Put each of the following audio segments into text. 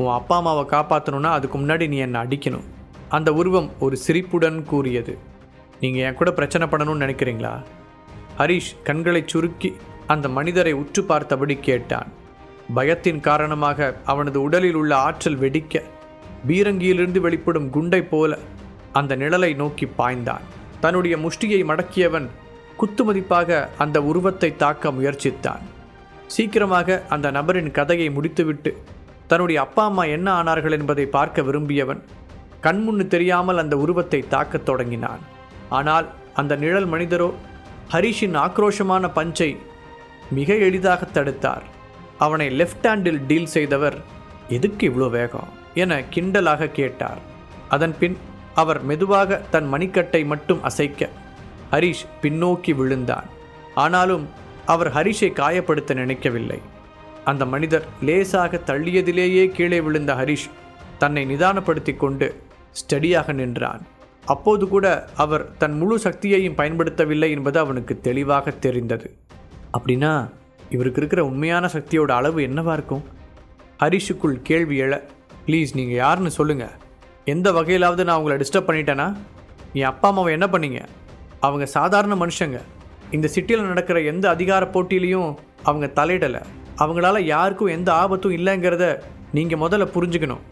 உன் அப்பா அம்மாவை காப்பாற்றணும்னா அதுக்கு முன்னாடி நீ என்னை அடிக்கணும். அந்த உருவம் ஒரு சிரிப்புடன் கூறியது. நீங்கள் என் கூட பிரச்சனை பண்ணணும்னு நினைக்கிறீங்களா? ஹரிஷ் கண்களைச் சுருக்கி அந்த மனிதரை உற்று பார்த்தபடி கேட்டான். பயத்தின் காரணமாக அவனது உடலில் உள்ள ஆற்றல் வெடிக்க பீரங்கியிலிருந்து வெளிப்படும் குண்டை போல அந்த நிழலை நோக்கி பாய்ந்தான். தன்னுடைய முஷ்டியை மடக்கியவன் குத்துமதிப்பாக அந்த உருவத்தை தாக்க முயற்சித்தான். சீக்கிரமாக அந்த நபரின் கதையை முடித்துவிட்டு தன்னுடைய அப்பா அம்மா என்ன ஆனார்கள் என்பதை பார்க்க விரும்பியவன் கண்முன்னு தெரியாமல் அந்த உருவத்தை தாக்கத் தொடங்கினான். ஆனால் அந்த நிழல் மனிதரோ ஹரிஷின் ஆக்ரோஷமான பஞ்சை மிக எளிதாக தடுத்தார். அவனை லெஃப்ட் ஹேண்டில் டீல் செய்தவர் எதுக்கு இவ்வளோ வேகம்? என கிண்டலாக கேட்டார். அதன் பின் அவர் மெதுவாக தன் மணிக்கட்டை மட்டும் அசைக்க ஹரிஷ் பின்னோக்கி விழுந்தான். ஆனாலும் அவர் ஹரிஷை காயப்படுத்த நினைக்கவில்லை. அந்த மனிதர் லேசாக தள்ளியதிலேயே கீழே விழுந்த ஹரிஷ் தன்னை நிதானப்படுத்தி கொண்டு ஸ்டடியாக நின்றான். அப்போது கூட அவர் தன் முழு சக்தியையும் பயன்படுத்தவில்லை என்பது அவனுக்கு தெளிவாக தெரிந்தது. அப்படின்னா இவருக்கு இருக்கிற உண்மையான சக்தியோட அளவு என்னவா இருக்கும்? ஹரிஷுக்குள் கேள்வி எழ ப்ளீஸ் நீங்கள் யாருன்னு சொல்லுங்கள் எந்த வகையிலாவது நான் உங்களை டிஸ்டர்ப் பண்ணிட்டேனா? என் அப்பா அம்மாவை என்ன பண்ணீங்க? அவங்க சாதாரண மனுஷங்க. இந்த சிட்டியில் நடக்கிற எந்த அதிகார போட்டியிலையும் அவங்க தலையிடலை. அவங்களால யாருக்கும் எந்த ஆபத்தும் இல்லைங்கிறத நீங்கள் முதல்ல புரிஞ்சுக்கணும்.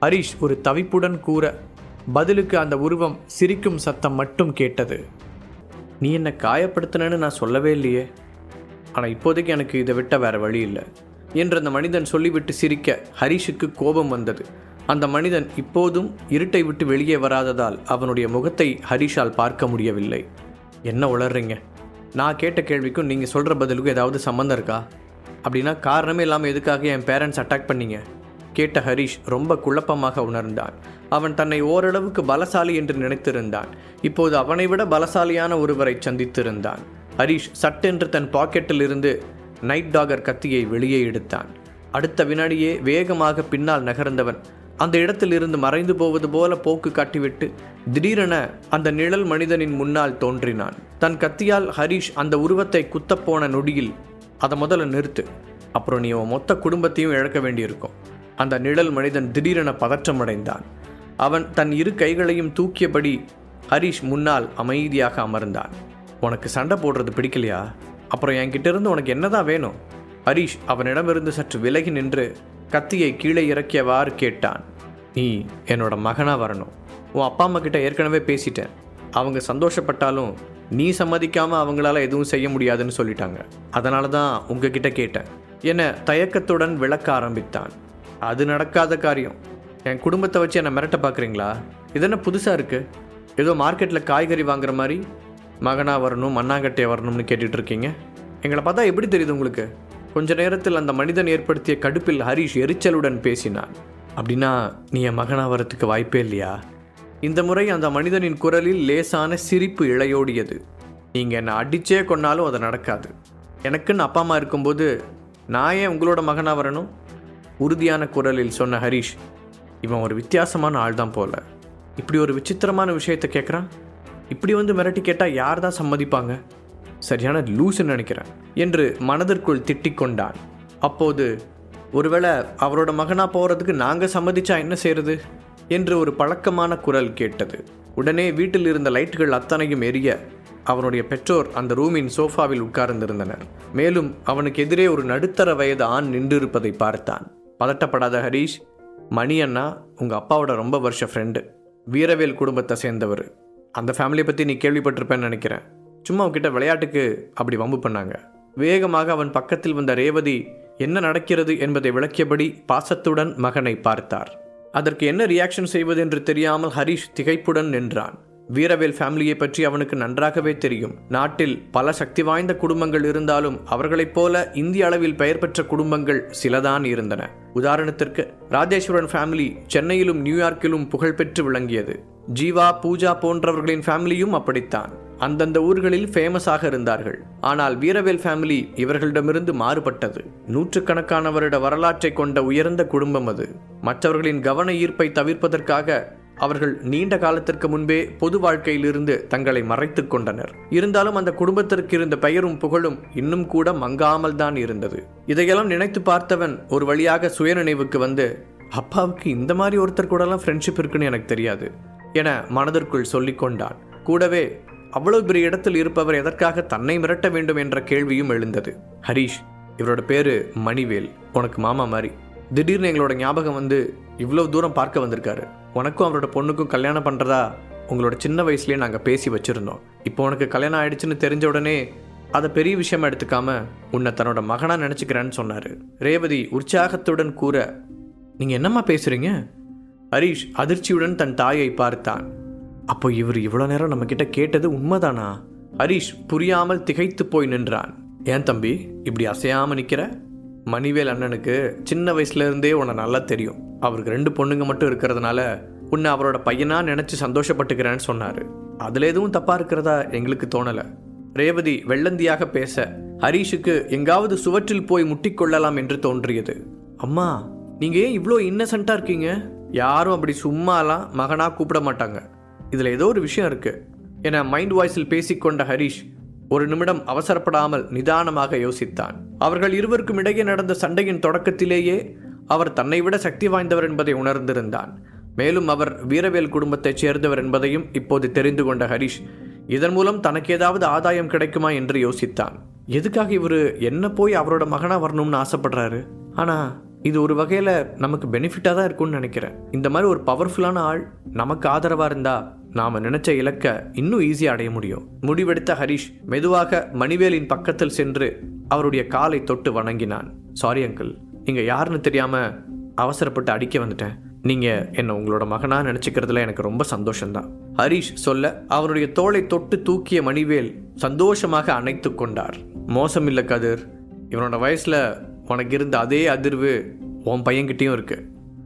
ஹரிஷ் ஒரு தவிப்புடன் கூற பதிலுக்கு அந்த உருவம் சிரிக்கும் சத்தம் மட்டும் கேட்டது. நீ என்னை காயப்படுத்தினேன்னு நான் சொல்லவே இல்லையே. ஆனால் இப்போதைக்கு எனக்கு இதை விட்ட வேறு வழி இல்லை என்று அந்த மனிதன் சொல்லிவிட்டு சிரிக்க ஹரிஷுக்கு கோபம் வந்தது. அந்த மனிதன் இப்போதும் இருட்டை விட்டு வெளியே வராததால் அவனுடைய முகத்தை ஹரிஷால் பார்க்க முடியவில்லை. என்ன உளர்றீங்க? நான் கேட்ட கேள்விக்கும் நீங்கள் சொல்கிற பதிலுக்கும் ஏதாவது சம்மந்தம் இருக்கா? அப்படின்னா காரணமே இல்லாமல் எதுக்காக என் பேரண்ட்ஸ் அட்டாக் பண்ணீங்க? கேட்ட ஹரிஷ் ரொம்ப குழப்பமாக உணர்ந்தான். அவன் தன்னை ஓரளவுக்கு பலசாலி என்று நினைத்திருந்தான். இப்போது அவனை விட பலசாலியான ஒருவரை சந்தித்திருந்தான். ஹரிஷ் சட்டென்று தன் பாக்கெட்டில் இருந்து நைட் டாகர் கத்தியை வெளியே எடுத்தான். அடுத்த வினாடியே வேகமாக பின்னால் நகர்ந்தவன் அந்த இடத்தில் இருந்து மறைந்து போவது போல போக்கு காட்டிவிட்டு திடீரென அந்த நிழல் மனிதனின் முன்னால் தோன்றினான். தன் கத்தியால் ஹரிஷ் அந்த உருவத்தை குத்தப்போன நொடியில் அதை முதல்ல நிறுத்து. அப்புறம் நீ உன் மொத்த குடும்பத்தையும் இழக்க வேண்டியிருக்கும். அந்த நிழல் மனிதன் திடீரென பதற்றமடைந்தான். அவன் தன் இரு கைகளையும் தூக்கியபடி ஹரிஷ் முன்னால் அமைதியாக அமர்ந்தான். உனக்கு சண்டை போடுறது பிடிக்கலையா? அப்புறம் என்கிட்ட இருந்து உனக்கு என்னதான் வேணும்? ஹரிஷ் அவனிடமிருந்து சற்று விலகி நின்று கத்தியை கீழே இறக்கியவாறு கேட்டான். நீ என்னோட மகனாக வரணும். உன் அப்பா அம்மா கிட்ட ஏற்கனவே பேசிட்டேன். அவங்க சந்தோஷப்பட்டாலும் நீ சம்மதிக்காமல் அவங்களால எதுவும் செய்ய முடியாதுன்னு சொல்லிட்டாங்க. அதனால தான் உங்ககிட்ட கேட்டேன். என தயக்கத்துடன் விளக்க ஆரம்பித்தான். அது நடக்காத காரியம். என் குடும்பத்தை வச்சு என்னை மிரட்ட பார்க்குறீங்களா இது என்ன புதுசாக இருக்குது ஏதோ மார்க்கெட்டில் காய்கறி வாங்குற மாதிரி? மகனாக வரணும் மண்ணாங்கட்டையை வரணும்னு கேட்டுட்ருக்கீங்க எங்களை பார்த்தா எப்படி தெரியுது உங்களுக்கு? கொஞ்ச நேரத்தில் அந்த மனிதன் ஏற்படுத்திய கடுப்பில் ஹரிஷ் எரிச்சலுடன் பேசினான். அப்படின்னா நீ என் மகனாக வரத்துக்கு வாய்ப்பே இல்லையா? இந்த முறை அந்த மனிதனின் குரலில் லேசான சிரிப்பு இழையோடியது. நீங்கள் என்னை அடிச்சே கொன்னாலும் அது நடக்காது. எனக்குன்னு அப்பா அம்மா இருக்கும்போது நான் ஏன் உங்களோட மகனாக வரணும்? உறுதியான குரலில் சொன்ன ஹரிஷ் இவன் ஒரு வித்தியாசமான ஆள் தான் போல. இப்படி ஒரு விசித்திரமான விஷயத்தை கேட்குறான் இப்படி வந்து மிரட்டி கேட்டால் யார் தான் சம்மதிப்பாங்க? சரியான லூஸ்ன்னு நினைக்கிறேன் என்று மனதிற்குள் திட்டிக் கொண்டான். அப்போது ஒருவேளை அவரோட மகனாக போகிறதுக்கு நாங்கள் சம்மதிச்சா என்ன செய்கிறது என்று ஒரு பழக்கமான குரல் கேட்டது. உடனே வீட்டில் இருந்த லைட்டுகள் அத்தனையும் எரிய அவனுடைய பெற்றோர் அந்த ரூமின் சோஃபாவில் உட்கார்ந்திருந்தனர். மேலும் அவனுக்கு எதிரே ஒரு நடுத்தர வயது ஆண் நின்றிருப்பதை பார்த்தான். பதட்டப்படாத ஹரீஷ் மணி அண்ணா உங்கள் அப்பாவோட ரொம்ப வருஷ ஃப்ரெண்டு வீரவேல் குடும்பத்தை சேர்ந்தவர். அந்த ஃபேமிலியை பற்றி நீ கேள்விப்பட்டிருப்பேன்னு நினைக்கிறேன். சும்மா அவன்கிட்ட விளையாட்டுக்கு அப்படி வம்பு பண்ணாங்க. வேகமாக அவன் பக்கத்தில் வந்த ரேவதி என்ன நடக்கிறது? என்பதை விளக்கியபடி பாசத்துடன் மகனை பார்த்தார். அதற்கு என்ன ரியாக்ஷன் செய்வது என்று தெரியாமல் ஹரிஷ் திகைப்புடன் நின்றான். வீரவேல் ஃபேமிலியை பற்றி அவனுக்கு நன்றாகவே தெரியும். நாட்டில் பல சக்தி வாய்ந்த குடும்பங்கள் இருந்தாலும் அவர்களைப் போல இந்திய அளவில் பெயர் பெற்ற குடும்பங்கள் சிலதான் இருந்தன. உதாரணத்திற்கு ராஜேஸ்வரன் ஃபேமிலி சென்னையிலும் நியூயார்க்கிலும் புகழ்பெற்று விளங்கியது. ஜீவா பூஜா போன்றவர்களின் ஃபேமிலியும் அப்படித்தான். அந்தந்த ஊர்களில் ஃபேமஸாக இருந்தார்கள். ஆனால் வீரவேல் ஃபேமிலி இவர்களிடமிருந்து மாறுபட்டது. நூற்றுக்கணக்கான வருட வரலாற்றை கொண்ட உயர்ந்த குடும்பம் அது. மற்றவர்களின் கவன ஈர்ப்பை தவிர்ப்பதற்காக அவர்கள் நீண்ட காலத்திற்கு முன்பே பொது வாழ்க்கையிலிருந்து தங்களை மறைத்து கொண்டனர். இருந்தாலும் அந்த குடும்பத்திற்கு இருந்த பெயரும் புகழும் இன்னும் கூட மங்காமல் தான் இருந்தது. இதையெல்லாம் நினைத்து பார்த்தவன் ஒரு வழியாக சுயநினைவுக்கு வந்து அப்பாவுக்கு இந்த மாதிரி ஒருத்தர் கூடலாம் ஃப்ரெண்ட்ஷிப் இருக்குன்னு எனக்கு தெரியாது என மனதிற்குள் சொல்லிக்கொண்டான் கூடவே அவ்வளவு பெரிய இடத்தில் இருப்பவர் எதற்காக தன்னை மிரட்ட வேண்டும் என்ற கேள்வியும் எழுந்தது. ஹரீஷ் இவரோட பேரு மணிவேல். உனக்கு மாமா மாதிரி. திடீர்னு எங்களோட ஞாபகம் வந்து இவ்வளவு தூரம் பார்க்க வந்திருக்காரு. உனக்கும் அவரோட பொண்ணுக்கும் கல்யாணம் பண்ணுறதா உங்களோட சின்ன வயசுலேயே நாங்கள் பேசி வச்சுருந்தோம். இப்போ உனக்கு கல்யாணம் ஆயிடுச்சுன்னு தெரிஞ்ச உடனே அதை பெரிய விஷயமா எடுத்துக்காம உன்னை தன்னோட மகனாக நினச்சிக்கிறேன்னு சொன்னார். ரேவதி உற்சாகத்துடன் கூற நீங்கள் என்னம்மா பேசுகிறீங்க ஹரீஷ் அதிர்ச்சியுடன் தன் தாயை பார்த்தான். அப்போ இவர் இவ்வளோ நேரம் நம்மக்கிட்ட கேட்டது உண்மைதானா? ஹரீஷ் புரியாமல் திகைத்து போய் நின்றான். ஏன் தம்பி இப்படி அசையாமல் நிற்கிற மணிவேல் அண்ணனுக்கு சின்ன வயசுலேருந்தே உன்னை நல்லா தெரியும். அவருக்கு ரெண்டு பொண்ணுங்க மட்டும் இருக்கிறதுனால உன்னை அவரோட பையனாக நினச்சி சந்தோஷப்பட்டுக்கிறேன்னு சொன்னார். அதில் எதுவும் தப்பாக இருக்கிறதா எங்களுக்கு தோணலை. ரேவதி வெள்ளந்தியாக பேச ஹரீஷுக்கு எங்காவது சுவற்றில் போய் முட்டிக்கொள்ளலாம் என்று தோன்றியது. அம்மா நீங்கள் ஏன் இவ்வளோ இன்னசென்ட்டாக இருக்கீங்க? யாரும் அப்படி சும்மாலாம் மகனாக கூப்பிட மாட்டாங்க. இதில் ஏதோ ஒரு விஷயம் இருக்கு. என மைண்ட் வாய்ஸில் பேசிக்கொண்ட ஹரீஷ் ஒரு நிமிடம் அவசரப்படாமல் நிதானமாக யோசித்தான். அவர்கள் இருவருக்கும் இடையே நடந்த சண்டையின் தொடக்கத்திலேயே அவர் தன்னை விட சக்தி வாய்ந்தவர் என்பதை உணர்ந்திருந்தான். மேலும் அவர் வீரவேல் குடும்பத்தைச் சேர்ந்தவர் என்பதையும் இப்போது தெரிந்து கொண்ட ஹரிஷ் இதன் மூலம் தனக்கு ஏதாவது ஆதாயம் கிடைக்குமா என்று யோசித்தான். எதுக்காக இவர் என்ன போய் அவரோட மகனாக வரணும்னு ஆசைப்படுறாரு? ஆனால் இது ஒரு வகையில் நமக்கு பெனிஃபிட்டாக தான் இருக்கும்னு நினைக்கிறேன். இந்த மாதிரி ஒரு பவர்ஃபுல்லான ஆள் நமக்கு ஆதரவாக இருந்தால் நாம் நினைச்ச இலக்கை இன்னும் ஈஸியாக அடைய முடியும். முடிவெடுத்த ஹரிஷ் மெதுவாக மணிவேலின் பக்கத்தில் சென்று அவருடைய காலை தொட்டு வணங்கினான். சாரி அங்கிள் நீங்கள் யாருன்னு தெரியாமல் அவசரப்பட்டு அடிக்க வந்துட்டேன். நீங்கள் என்னை உங்களோட மகனாக நினச்சிக்கிறதுல எனக்கு ரொம்ப சந்தோஷம்தான். ஹரிஷ் சொல்ல அவருடைய தோளை தொட்டு தூக்கிய மணிவேல் சந்தோஷமாக அணைத்து கொண்டார். மோசமில்லை கதிர். இவனோட வயசில் உனக்கு இருந்த அதே அதிர்வு உன் பையன்கிட்டயும் இருக்கு.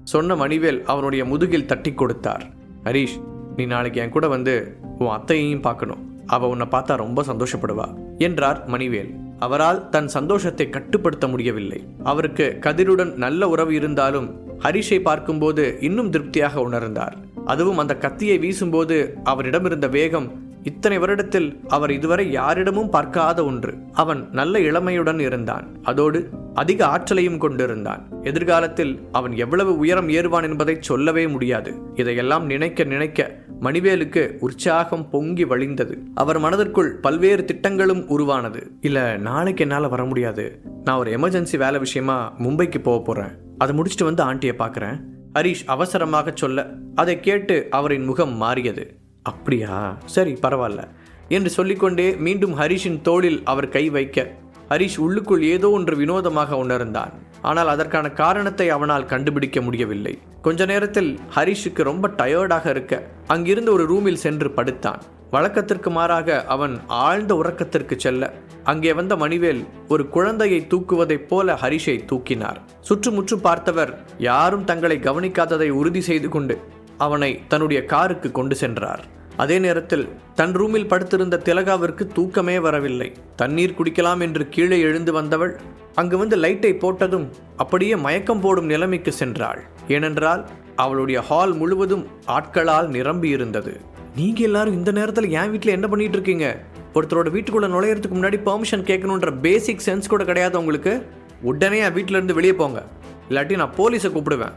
சொன்ன மணிவேல் அவனுடைய முதுகில் தட்டி கொடுத்தார். ஹரீஷ் நீ நாளைக்கு என் கூட வந்து உன் அத்தையையும் பார்க்கணும். அவ உன்னை பார்த்தா ரொம்ப சந்தோஷப்படுவா என்றார் மணிவேல். அவரால் தன் சந்தோஷத்தை கட்டுப்படுத்த முடியவில்லை. அவருக்கு கதிருடன் நல்ல உறவு இருந்தாலும் ஹரிஷை பார்க்கும்போது இன்னும் திருப்தியாக உணர்ந்தார். அதுவும் அந்த கத்தியை வீசும்போது அவரிடமிருந்த வேகம் இத்தனை வருடத்தில் அவர் இதுவரை யாரிடமும் பார்க்காத ஒன்று. அவன் நல்ல இளமையுடன் இருந்தான். அதோடு அதிக ஆற்றலையும் கொண்டிருந்தான். எதிர்காலத்தில் அவன் எவ்வளவு உயரம் ஏறுவான் என்பதை சொல்லவே முடியாது. இதையெல்லாம் நினைக்க நினைக்க மணிவேலுக்கு உற்சாகம் பொங்கி வழிந்தது. அவர் மனதிற்குள் பல்வேறு திட்டங்களும் உருவானது. இல்ல நாளைக்கு என்னால் வர முடியாது. நான் ஒரு எமர்ஜென்சி வேலை விஷயமா மும்பைக்கு போக போறேன். அதை முடிச்சுட்டு வந்து ஆண்டியை பார்க்குறேன். ஹரீஷ் அவசரமாக சொல்ல அதை கேட்டு அவரின் முகம் மாறியது. அப்படியா? சரி பரவாயில்ல. என்று சொல்லிக்கொண்டே மீண்டும் ஹரிஷின் தோளில் அவர் கை வைக்க ஹரிஷ் உள்ளுக்குள் ஏதோ ஒன்று வினோதமாக உணர்ந்தான். ஆனால் அதற்கான காரணத்தை அவனால் கண்டுபிடிக்க முடியவில்லை. கொஞ்ச நேரத்தில் ஹரிஷுக்கு ரொம்ப டயர்டாக இருக்க அங்கிருந்து ஒரு ரூமில் சென்று படுத்தான். வழக்கத்திற்கு மாறாக அவன் ஆழ்ந்த உறக்கத்திற்கு செல்ல அங்கே வந்த மணிவேல் ஒரு குழந்தையை தூக்குவதைப் போல ஹரிஷை தூக்கினார். சுற்றுமுற்று பார்த்தவர் யாரும் தங்களை கவனிக்காததை உறுதி செய்து கொண்டு அவனை தன்னுடைய காருக்கு கொண்டு சென்றார். அதே நேரத்தில் தன் ரூமில் படுத்திருந்த திலகாவிற்கு தூக்கமே வரவில்லை. தண்ணீர் குடிக்கலாம் என்று கீழே எழுந்து வந்தவள் அங்கு வந்து லைட்டை போட்டதும் அப்படியே மயக்கம் போடும் நிலைமைக்கு சென்றாள். ஏனென்றால் அவளுடைய ஹால் முழுவதும் ஆட்களால் நிரம்பி இருந்தது. நீங்க எல்லாரும் இந்த நேரத்தில் என் வீட்டில் என்ன பண்ணிட்டு இருக்கீங்க? ஒருத்தரோட வீட்டுக்குள்ள நுழையறதுக்கு முன்னாடி பெர்மிஷன் கேட்கணுன்ற பேசிக் சென்ஸ் கூட கிடையாது உங்களுக்கு? உடனே என் வீட்டில இருந்து வெளியே போங்க. இல்லாட்டி நான் போலீஸை கூப்பிடுவேன்.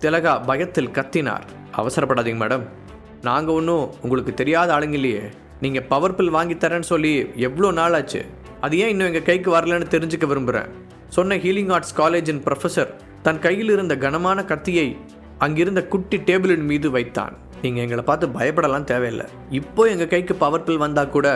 திலகா பயத்தில் கத்தினார். அவசரப்படாதீங்க மேடம். நாங்கள் ஒன்றும் உங்களுக்கு தெரியாத ஆளுங்க இல்லையே. நீங்கள் பவர் பில் வாங்கித்தரேன்னு சொல்லி எவ்வளோ நாள் ஆச்சு? அது ஏன் இன்னும் எங்கள் கைக்கு வரலன்னு தெரிஞ்சுக்க விரும்புகிறேன் சொன்ன ஹீலிங் ஆர்ட்ஸ் காலேஜின் ப்ரொஃபஸர் தன் கையில் இருந்த கனமான கத்தியை அங்கிருந்த குட்டி டேபிளின் மீது வைத்தான். நீங்கள் எங்களை பார்த்து பயப்படலாம் தேவையில்லை. இப்போ எங்கள் கைக்கு பவர் பில் வந்தால் கூட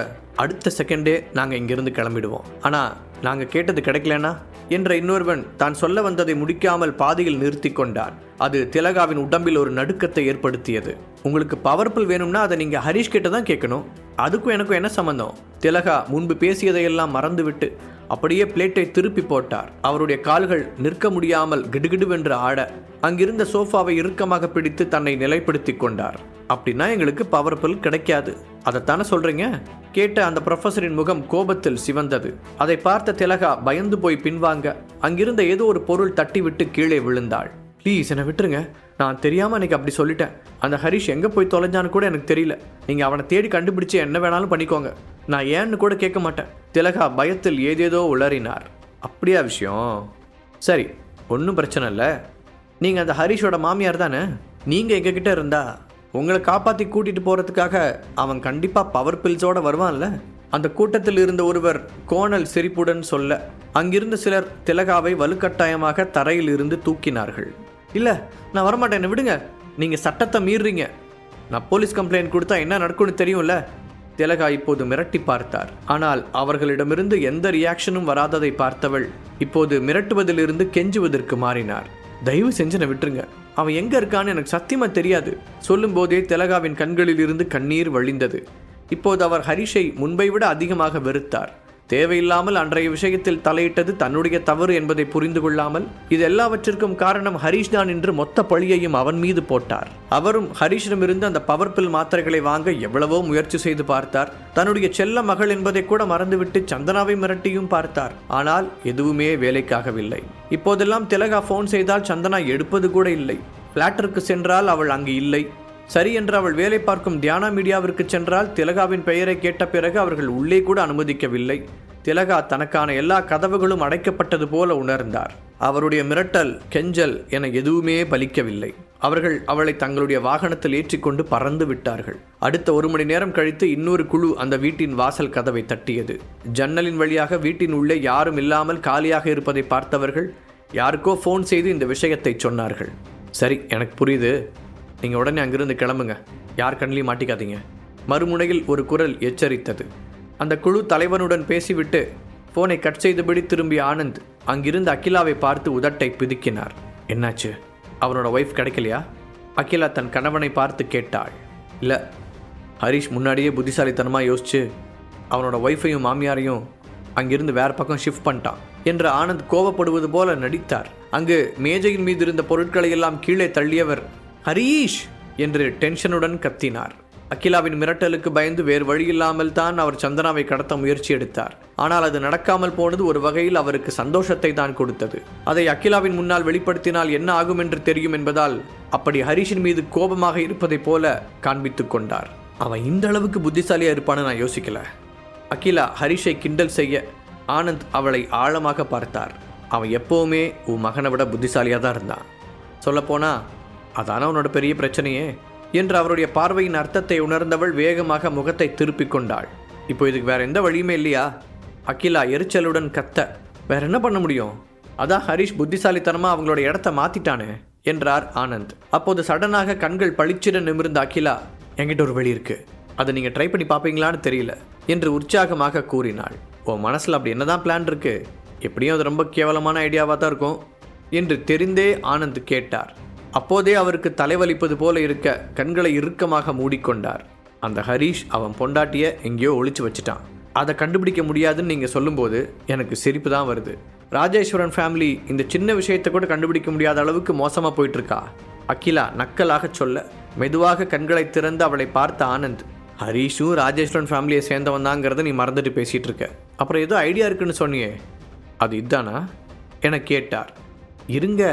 அடுத்த செகண்டே நாங்கள் இங்கேருந்து கிளம்பிடுவோம். ஆனால் நாங்கள் கேட்டது கிடைக்கலனா? என்ற இன்னொருவன் தான் சொல்ல வந்ததை முடிக்காமல் பாதியில் நிறுத்தி கொண்டார் அது திலகாவின் உடம்பில் ஒரு நடுக்கத்தை ஏற்படுத்தியது. உங்களுக்கு பவர்ஃபுல் வேணும்னா அதை நீங்கள் ஹரிஷ் கிட்ட தான் கேட்கணும். அதுக்கும் எனக்கும் என்ன சம்மந்தம் திலகா முன்பு பேசியதையெல்லாம் மறந்துவிட்டு அப்படியே பிளேட்டை திருப்பி போட்டார். அவருடைய கால்கள் நிற்க முடியாமல் கிடுகிடுவென்று ஆட அங்கிருந்த சோஃபாவை இறுக்கமாக பிடித்து தன்னை நிலைப்படுத்தி கொண்டார். அப்படின்னா எங்களுக்கு பவர் பில் கிடைக்காது. அதைத்தானே சொல்கிறீங்க கேட்ட அந்த ப்ரொஃபஸரின் முகம் கோபத்தில் சிவந்தது. அதை பார்த்த திலகா பயந்து போய் பின்வாங்க. அங்கிருந்த ஏதோ ஒரு பொருள் தட்டிவிட்டு கீழே விழுந்தாள். ப்ளீஸ் என்னை விட்டுருங்க. நான் தெரியாமல் அன்றைக்கி அப்படி சொல்லிட்டேன். அந்த ஹரிஷ் எங்கே போய் தொலைஞ்சான்னு கூட எனக்கு தெரியல. நீங்கள் அவனை தேடி கண்டுபிடிச்சு என்ன வேணாலும் பண்ணிக்கோங்க. நான் ஏன்னு கூட கேட்க மாட்டேன். திலகா பயத்தில் ஏதேதோ உளறினார். அப்படியா விஷயம். சரி ஒன்றும் பிரச்சனை இல்லை. நீங்கள் அந்த ஹரிஷோட மாமியார் தானே? நீங்கள் எங்ககிட்ட இருந்தா? உங்களை காப்பாற்றி கூட்டிகிட்டு போகிறதுக்காக அவன் கண்டிப்பாக பவர் பில்ஸோட வருவான்ல? அந்த கூட்டத்தில் இருந்த ஒருவர் கோணல் சிரிப்புடன் சொல்ல அங்கிருந்த சிலர் திலகாவை வலுக்கட்டாயமாக தரையில் இருந்து தூக்கினார்கள். இல்லை நான் வரமாட்டேன். விடுங்க. நீங்கள் சட்டத்தை மீறுறீங்க. நான் போலீஸ் கம்ப்ளைண்ட் கொடுத்தா என்ன நடக்கும்னு தெரியும்ல? திலகா இப்போது மிரட்டி பார்த்தார். ஆனால் அவர்களிடமிருந்து எந்த ரியாக்ஷனும் வராததை பார்த்தவள் இப்போது மிரட்டுவதிலிருந்து கெஞ்சுவதற்கு மாறினார். தயவு செஞ்சு என்னை விட்டுருங்க. அவன் எங்கே இருக்கான்னு எனக்கு சத்தியமாக தெரியாது. சொல்லும்போதே திலகாவின் கண்களில் இருந்து கண்ணீர் வழிந்தது. இப்போது அவர் ஹரிஷை முன்பை விட அதிகமாக வெறுத்தார். தேவையில்லாமல் அன்றைய விஷயத்தில் தலையிட்டது தன்னுடைய தவறு என்பதை புரிந்து கொள்ளாமல் இது எல்லாவற்றிற்கும் காரணம் ஹரிஷ் தான் என்று மொத்த பழியையும் அவன் மீது போட்டார். அவரும் ஹரிஷிடமிருந்து அந்த பவர் பில் மாத்திரைகளை வாங்க எவ்வளவோ முயற்சி செய்து பார்த்தார். தன்னுடைய செல்ல மகள் என்பதை கூட மறந்துவிட்டு சந்தனாவை மிரட்டியும் பார்த்தார். ஆனால் எதுவுமே வேலைக்காகவில்லை. இப்போதெல்லாம் திலகா ஃபோன் செய்தால் சந்தனா எடுப்பது கூட இல்லை. பிளாட்டருக்கு சென்றால் அவள் அங்கு இல்லை. சரி என்று அவள் வேலை பார்க்கும் தியானா மீடியாவிற்கு சென்றால் திலகாவின் பெயரை கேட்ட பிறகு அவர்கள் உள்ளே கூட அனுமதிக்கவில்லை. திலகா தனக்கான எல்லா கதவுகளும் அடைக்கப்பட்டது போல உணர்ந்தார். அவருடைய மிரட்டல் கெஞ்சல் என எதுவுமே பலிக்கவில்லை. அவர்கள் அவளை தங்களுடைய வாகனத்தில் ஏற்றிக்கொண்டு பறந்து விட்டார்கள். அடுத்த ஒரு மணி நேரம் கழித்து இன்னொரு குழு அந்த வீட்டின் வாசல் கதவை தட்டியது. ஜன்னலின் வழியாக வீட்டின் உள்ளே யாரும் இல்லாமல் காலியாக இருப்பதை பார்த்தவர்கள் யாருக்கோ ஃபோன் செய்து இந்த விஷயத்தை சொன்னார்கள். சரி எனக்கு புரியுது. நீங்கள் உடனே அங்கிருந்து கிளம்புங்க. யார் கண்ணிலையும் மாட்டிக்காதீங்க. மறுமுனையில் ஒரு குரல் எச்சரித்தது. அந்த குழு தலைவனுடன் பேசிவிட்டு ஃபோனை கட் செய்தபடி திரும்பிய ஆனந்த் அங்கிருந்து அகிலாவை பார்த்து உதட்டை பிதுக்கினார். என்னாச்சு? அவனோட ஒய்ஃப் கிடைக்கலையா? அகிலா தன் கணவனை பார்த்து கேட்டாள். இல்லை. ஹரிஷ் முன்னாடியே புத்திசாலித்தனமாக யோசிச்சு அவனோட ஒய்ஃபையும் மாமியாரையும் அங்கிருந்து வேற பக்கம் ஷிஃப்ட் பண்ணிட்டான் என்று ஆனந்த் கோபப்படுவது போல நடித்தார். அங்கு மேஜையின் மீது இருந்த பொருட்களை எல்லாம் கீழே தள்ளியவர் ஹரீஷ் என்று டென்ஷனுடன் கத்தினார். அகிலாவின் மிரட்டலுக்கு பயந்து வேறு வழியில்லாமல் தான் அவர் சந்தனாவை கடத்த முயற்சி எடுத்தார். ஆனால் அது நடக்காமல் போனது ஒரு வகையில் அவருக்கு சந்தோஷத்தை தான் கொடுத்தது. அதை அகிலாவின் முன்னால் வெளிப்படுத்தினால் என்ன ஆகும் என்று தெரியும் என்பதால் அப்படி ஹரிஷின் மீது கோபமாக இருப்பதைப் போல காண்பித்துக் கொண்டார். அவன் இந்த அளவுக்கு புத்திசாலியாக இருப்பான்னு நான் யோசிக்கல. அகிலா ஹரிஷை கிண்டல் செய்ய ஆனந்த் அவளை ஆழமாக பார்த்தார். அவன் எப்போவுமே உன் மகனை விட புத்திசாலியாக தான் இருந்தான். சொல்லப்போனால் அதான உன்னோட பெரிய பிரச்சனையே என்று அவருடைய பார்வையின் அர்த்தத்தை உணர்ந்தவள் வேகமாக முகத்தை திருப்பிக் கொண்டாள். இப்போ இதுக்கு வேற எந்த வழியுமே இல்லையா? அகிலா எரிச்சலுடன் கத்த வேற என்ன பண்ண முடியும்? அதான் ஹரிஷ் புத்திசாலித்தனமா அவங்களோட இடத்த மாத்திட்டானே என்றார் ஆனந்த். அப்போது சடனாக கண்கள் பளிச்சிட நிமிர்ந்த அகிலா என்கிட்ட ஒரு வழி இருக்கு. அதை நீங்க ட்ரை பண்ணி பார்ப்பீங்களான்னு தெரியல என்று உற்சாகமாக கூறினாள். உன் மனசில் அப்படி என்னதான் பிளான் இருக்கு? எப்படியும் அது ரொம்ப கேவலமான ஐடியாவாக தான் இருக்கும்? என்று தெரிந்தே ஆனந்த் கேட்டார். அப்போதே அவருக்கு தலைவலிப்பது போல இருக்க கண்களை இறுக்கமாக மூடிக்கொண்டார். அந்த ஹரீஷ் அவன் பொண்டாட்டிய எங்கேயோ ஒழிச்சு வச்சுட்டான். அதை கண்டுபிடிக்க முடியாதுன்னு நீங்கள் சொல்லும்போது எனக்கு சிரிப்பு தான் வருது. ராஜேஸ்வரன் ஃபேமிலி இந்த சின்ன விஷயத்தை கூட கண்டுபிடிக்க முடியாத அளவுக்கு மோசமாக போயிட்டுருக்கா? அகிலா நக்கலாக சொல்ல மெதுவாக கண்களை திறந்து அவளை பார்த்த ஆனந்த் ஹரீஷும் ராஜேஸ்வரன் ஃபேமிலியை சேர்ந்தவன் தாங்கிறத நீ மறந்துட்டு பேசிகிட்டு இருக்க அப்புறம் ஏதோ ஐடியா இருக்குன்னு சொன்னியே. அது இதானா? என கேட்டார். இருங்க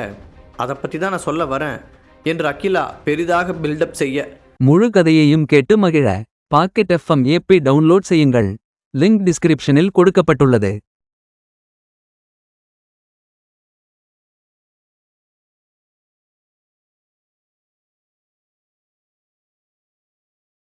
அதை பற்றி தான் நான் சொல்ல வரேன் என்று அகிலா பெரிதாக பில்டப் செய்ய. முழு கதையையும் கேட்டு மகிழ. பாக்கெட் எஃப்எம் ஏபி டவுன்லோட் செய்யுங்கள். லிங்க் டிஸ்கிரிப்ஷனில் கொடுக்கப்பட்டுள்ளது.